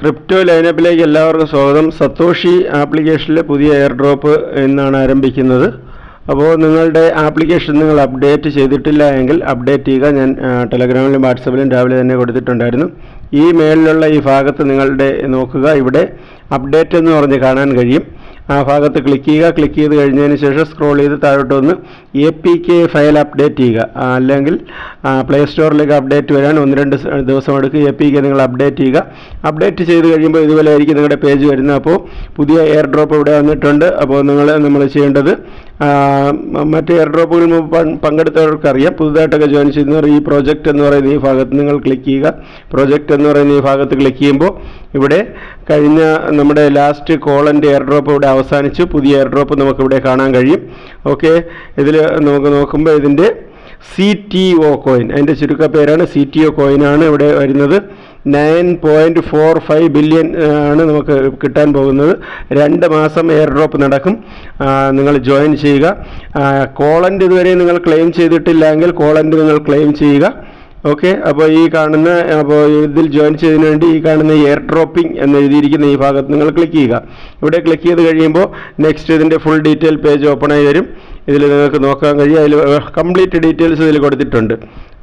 Crypto ലൈനപ്പിലേക്ക് എല്ലാവർക്കും സ്വാഗതം. സത്തോഷി ആപ്ലിക്കേഷനിലെ പുതിയ എയർ ഡ്രോപ്പ് എന്നാണ് ആരംഭിക്കുന്നത്. അപ്പോൾ നിങ്ങളുടെ ആപ്ലിക്കേഷൻ നിങ്ങൾ അപ്ഡേറ്റ് ചെയ്തിട്ടില്ല എങ്കിൽ അപ്ഡേറ്റ് ചെയ്യുക. ഞാൻ ടെലഗ്രാമിലും വാട്സപ്പിലും രാവിലെ തന്നെ കൊടുത്തിട്ടുണ്ടായിരുന്നു. ഈ മേളിലുള്ള ഈ ഭാഗത്ത് നിങ്ങളുടെ നോക്കുക. ഇവിടെ അപ്ഡേറ്റ് എന്ന് പറഞ്ഞ് കാണാൻ കഴിയും. ആ ഭാഗത്ത് ക്ലിക്ക് ചെയ്യുക. ക്ലിക്ക് ചെയ്ത് കഴിഞ്ഞതിന് ശേഷം സ്ക്രോൾ ചെയ്ത് താഴോട്ട് വന്ന് A P K file update ചെയ്യുക. അല്ലെങ്കിൽ പ്ലേ സ്റ്റോറിലേക്ക് അപ്ഡേറ്റ് വരാൻ ഒന്ന് രണ്ട് ദിവസം എടുക്കുക. എ പി കെ നിങ്ങൾ അപ്ഡേറ്റ് ചെയ്യുക. അപ്ഡേറ്റ് ചെയ്ത് കഴിയുമ്പോൾ ഇതുപോലെ ആയിരിക്കും നിങ്ങളുടെ പേജ് വരുന്നത്. അപ്പോൾ പുതിയ എയർ ഡ്രോപ്പ് ഇവിടെ വന്നിട്ടുണ്ട്. അപ്പോൾ നിങ്ങൾ നമ്മൾ ചെയ്യേണ്ടത് മറ്റ് എയർ ഡ്രോപ്പുകൾ മുമ്പ് പങ്ക് പങ്കെടുത്തവർക്ക് പുതുതായിട്ടൊക്കെ ജോയിൻ ചെയ്യുന്നവർ ഈ പ്രോജക്റ്റ് എന്ന് പറയുന്ന ഈ ഭാഗത്ത് നിങ്ങൾ ക്ലിക്ക് ചെയ്യുക. പ്രോജക്റ്റ് എന്ന് പറയുന്ന ഈ ഭാഗത്ത് ക്ലിക്ക് ചെയ്യുമ്പോൾ ഇവിടെ കഴിഞ്ഞ നമ്മുടെ ലാസ്റ്റ് കോളന്റെ എയർ ഡ്രോപ്പ് ഇവിടെ അവസാനിച്ചു. പുതിയ എയർ ഡ്രോപ്പ് നമുക്കിവിടെ കാണാൻ കഴിയും. ഓക്കെ ഇതിൽ നമുക്ക് നോക്കുമ്പോൾ ഇതിന്റെ സി ടി ഒ കോയിൻ അതിന്റെ ചുരുക്ക പേരാണ് സി ടി ഒ കോയിനാണ് ഇവിടെ വരുന്നത്. Nine point four five billion ആണ് നമുക്ക് കിട്ടാൻ പോകുന്നത്. രണ്ട് മാസം എയർ ഡ്രോപ്പ് നടക്കും നിങ്ങൾ ജോയിൻ ചെയ്യുക. കോളന്റ് ഇതുവരെ നിങ്ങൾ ക്ലെയിം ചെയ്തിട്ടില്ല എങ്കിൽ കോളന്റ് നിങ്ങൾ ക്ലെയിം ചെയ്യുക. ഓക്കെ അപ്പോൾ ഈ കാണുന്ന അപ്പോൾ ഇതിൽ ജോയിൻ ചെയ്തതിന് വേണ്ടി ഈ കാണുന്ന എയർ ഡ്രോപ്പിംഗ് എന്ന് എഴുതിയിരിക്കുന്ന ഈ ഭാഗത്ത് നിങ്ങൾ ക്ലിക്ക് ചെയ്യുക. ഇവിടെ ക്ലിക്ക് ചെയ്ത് കഴിയുമ്പോൾ നെക്സ്റ്റ് ഇതിന്റെ ഫുൾ ഡീറ്റെയിൽ പേജ് ഓപ്പൺ ആയി വരും. ഇതിൽ നിങ്ങൾക്ക് നോക്കാൻ കഴിയും. അതിൽ കംപ്ലീറ്റ് ഡീറ്റെയിൽസ് ഇതിൽ കൊടുത്തിട്ടുണ്ട്.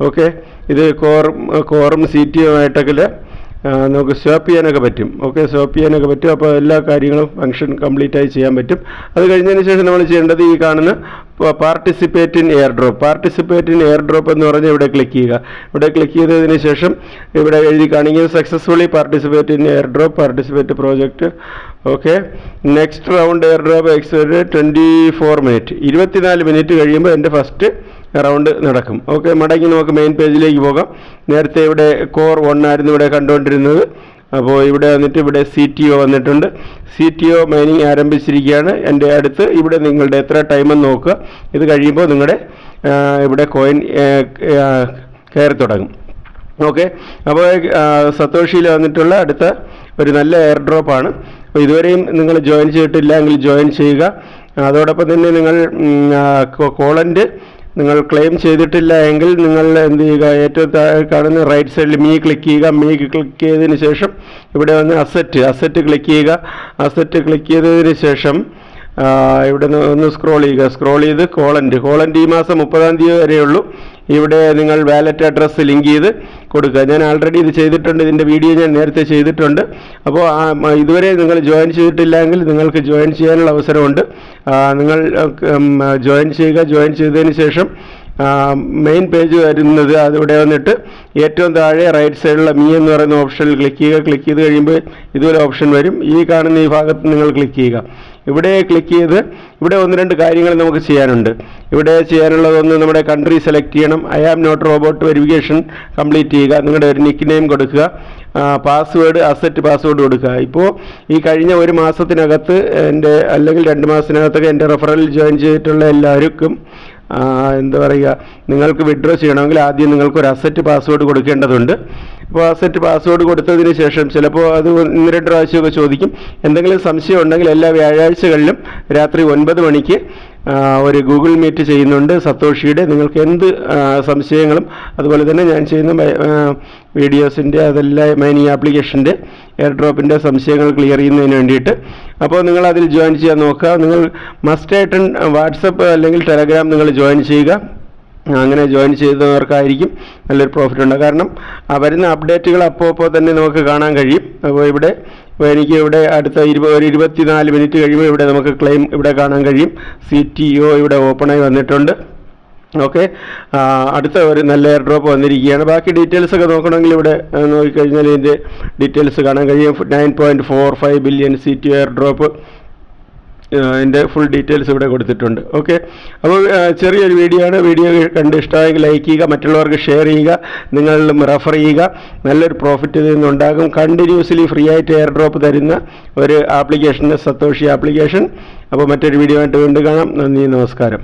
ഓക്കെ ഇത് കോറും കോറും സി ടി ആയിട്ടൊക്കെ നമുക്ക് സ്വാപ്പ് ചെയ്യാനൊക്കെ പറ്റും. ഓക്കെ സ്വാപ്പ് ചെയ്യാനൊക്കെ പറ്റും. അപ്പോൾ എല്ലാ കാര്യങ്ങളും ഫംഗ്ഷൻ കംപ്ലീറ്റ് ആയി ചെയ്യാൻ പറ്റും. അത് കഴിഞ്ഞതിന് ശേഷം നമ്മൾ ചെയ്യേണ്ടത് ഈ കാണുന്ന participate in airdrop. Participate in airdrop എന്ന് പറഞ്ഞ് ഇവിടെ ക്ലിക്ക് ചെയ്യുക. ഇവിടെ ക്ലിക്ക് ചെയ്തതിന് ശേഷം ഇവിടെ എഴുതി കാണിക്കുന്നത് successfully participate in airdrop participate project okay. Next round airdrop expiry twenty four minute ഇരുപത്തിനാല് മിനിറ്റ് കഴിയുമ്പോൾ എന്റെ ഫസ്റ്റ് റൗണ്ട് നടക്കും. ഓക്കെ മടങ്ങി നമുക്ക് മെയിൻ പേജിലേക്ക് പോകാം. നേരത്തെ ഇവിടെ കോർ വൺ ആയിരുന്നു ഇവിടെ കണ്ടുകൊണ്ടിരുന്നത്. അപ്പോൾ ഇവിടെ വന്നിട്ട് ഇവിടെ സി ടി ഒ വന്നിട്ടുണ്ട്. സി ടി ഒ മൈനിങ് ആരംഭിച്ചിരിക്കുകയാണ്. എന്റെ അടുത്ത് ഇവിടെ നിങ്ങളുടെ എത്ര ടൈമെന്ന് നോക്കുക. ഇത് കഴിയുമ്പോൾ നിങ്ങളുടെ ഇവിടെ കോയിൻ കയറി തുടങ്ങും. ഓക്കെ അപ്പോൾ സത്തോഷിയിൽ വന്നിട്ടുള്ള അടുത്ത ഒരു നല്ല എയർ ഡ്രോപ്പാണ് അപ്പോൾ ഇതുവരെയും നിങ്ങൾ ജോയിൻ ചെയ്തിട്ടില്ല എങ്കിൽ ജോയിൻ ചെയ്യുക. അതോടൊപ്പം തന്നെ നിങ്ങൾ കോളന്റ് നിങ്ങൾ ക്ലെയിം ചെയ്തിട്ടില്ല എങ്കിൽ നിങ്ങൾ എന്ത് ചെയ്യുക? ഏറ്റവും താഴെ കാണുന്ന റൈറ്റ് സൈഡിൽ മീ ക്ലിക്ക് ചെയ്യുക. മീ ക്ലിക്ക് ചെയ്തതിന് ശേഷം ഇവിടെ വന്ന് അസറ്റ് അസറ്റ് ക്ലിക്ക് ചെയ്യുക. അസറ്റ് ക്ലിക്ക് ചെയ്തതിന് ശേഷം ഇവിടെ നിന്ന് ഒന്ന് സ്ക്രോൾ ചെയ്യുക. സ്ക്രോൾ ചെയ്ത് കോളന്റ് കോളന്റ് ഈ മാസം മുപ്പതാം തീയതി വരെയുള്ളൂ ഇവിടെ നിങ്ങൾ വാലറ്റ് അഡ്രസ്സ് ലിങ്ക് ചെയ്ത് കൊടുക്കുക. ഞാൻ ആൾറെഡി ഇത് ചെയ്തിട്ടുണ്ട്. ഇതിന്റെ വീഡിയോ ഞാൻ നേരത്തെ ചെയ്തിട്ടുണ്ട്. അപ്പോൾ ഇതുവരെ നിങ്ങൾ ജോയിൻ ചെയ്തിട്ടില്ലെങ്കിൽ നിങ്ങൾക്ക് ജോയിൻ ചെയ്യാനുള്ള അവസരമുണ്ട്. നിങ്ങൾ ജോയിൻ ചെയ്യുക. ജോയിൻ ചെയ്തതിന് ശേഷം മെയിൻ പേജ് വരുന്നത് അതിവിടെ വന്നിട്ട് ഏറ്റവും താഴെ റൈറ്റ് സൈഡിലുള്ള മീ എന്ന് പറയുന്ന ഓപ്ഷനിൽ ക്ലിക്ക് ചെയ്യുക. ക്ലിക്ക് ചെയ്ത് കഴിയുമ്പോൾ ഇതുപോലെ ഓപ്ഷൻ വരും. ഈ കാണുന്ന ഈ ഭാഗത്ത് നിങ്ങൾ ക്ലിക്ക് ചെയ്യുക. ഇവിടെ ക്ലിക്ക് ചെയ്ത് ഇവിടെ ഒന്ന് രണ്ട് കാര്യങ്ങൾ നമുക്ക് ചെയ്യാനുണ്ട്. ഇവിടെ ചെയ്യാനുള്ളതൊന്ന് നമ്മുടെ കൺട്രി സെലക്ട് ചെയ്യണം. I am not robot verification complete ചെയ്യുക. നിങ്ങളുടെ ഒരു നിക്ക് നെയിം കൊടുക്കുക. പാസ്വേഡ് അസറ്റ് പാസ്വേഡ് കൊടുക്കുക. ഇപ്പോൾ ഈ കഴിഞ്ഞ ഒരു മാസത്തിനകത്ത് എന്റെ അല്ലെങ്കിൽ രണ്ട് മാസത്തിനകത്തൊക്കെ എന്റെ റെഫറൽ ജോയിൻ ചെയ്തിട്ടുള്ള എല്ലാവർക്കും എന്താ പറയുക നിങ്ങൾക്ക് വിഡ്രോ ചെയ്യണമെങ്കിൽ ആദ്യം നിങ്ങൾക്ക് ഒരു അസറ്റ് പാസ്വേഡ് കൊടുക്കേണ്ടതുണ്ട്. അസറ്റ് പാസ്വേഡ് കൊടുത്തതിന് ശേഷം ചിലപ്പോൾ അത് ഒന്ന് രണ്ട് പ്രാവശ്യമൊക്കെ ചോദിക്കും. എന്തെങ്കിലും സംശയം ഉണ്ടെങ്കിൽ എല്ലാ വ്യാഴാഴ്ചകളിലും രാത്രി ഒൻപത് മണിക്ക് ഒരു ഗൂഗിൾ മീറ്റ് ചെയ്യുന്നുണ്ട് സത്തോഷിയുടെ നിങ്ങൾക്ക് എന്ത് സംശയങ്ങളും അതുപോലെ തന്നെ ഞാൻ ചെയ്യുന്ന വീഡിയോസിന്റെ അതെല്ലാം മൈനിങ് ആപ്ലിക്കേഷന്റെ എയർ ഡ്രോപ്പിന്റെ സംശയങ്ങൾ ക്ലിയർ ചെയ്യുന്നതിന് വേണ്ടിയിട്ട്. അപ്പോൾ നിങ്ങൾ അതിൽ ജോയിൻ ചെയ്യാൻ നോക്കുക. നിങ്ങൾ മസ്റ്റ് ആയിട്ട് വാട്സപ്പ് അല്ലെങ്കിൽ ടെലഗ്രാം നിങ്ങൾ ജോയിൻ ചെയ്യുക. അങ്ങനെ ജോയിൻ ചെയ്തവർക്കായിരിക്കും നല്ലൊരു പ്രോഫിറ്റ് ഉണ്ട്. കാരണം വരുന്ന അപ്ഡേറ്റുകൾ അപ്പോൾ അപ്പോൾ തന്നെ നമുക്ക് കാണാൻ കഴിയും. അപ്പോൾ ഇവിടെ എനിക്ക് ഇവിടെ അടുത്ത ഇരുപത് ഒരു ഇരുപത്തിനാല് മിനിറ്റ് കഴിയുമ്പോൾ ഇവിടെ നമുക്ക് ക്ലെയിം ഇവിടെ കാണാൻ കഴിയും. സി ടി ഒ ഇവിടെ ഓപ്പണായി വന്നിട്ടുണ്ട്. ഓക്കെ അടുത്ത ഒരു നല്ല എയർ ഡ്രോപ്പ് വന്നിരിക്കുകയാണ്. ബാക്കി ഡീറ്റെയിൽസ് ഒക്കെ നോക്കണമെങ്കിൽ ഇവിടെ നോക്കിക്കഴിഞ്ഞാൽ ഇതിന്റെ ഡീറ്റെയിൽസ് കാണാൻ കഴിയും. Nine point four five billion C T airdrop അതിന്റെ ഫുൾ ഡീറ്റെയിൽസ് ഇവിടെ കൊടുത്തിട്ടുണ്ട്. ഓക്കെ അപ്പോൾ ചെറിയൊരു വീഡിയോ ആണ്. വീഡിയോ കണ്ട് ഇഷ്ടമായെങ്കിൽ ലൈക്ക് ചെയ്യുക മറ്റുള്ളവർക്ക് ഷെയർ ചെയ്യുക നിങ്ങളിലും റെഫർ ചെയ്യുക. നല്ലൊരു പ്രോഫിറ്റ് ഇതിൽ നിന്നുണ്ടാകും. കണ്ടിന്യൂസ്ലി ഫ്രീ ആയിട്ട് എയർ ഡ്രോപ്പ് തരുന്ന ഒരു ആപ്ലിക്കേഷൻ സത്തോഷി ആപ്ലിക്കേഷൻ അപ്പോൾ മറ്റൊരു വീഡിയോ ആയിട്ട് വീണ്ടും കാണാം. നന്ദി നമസ്കാരം.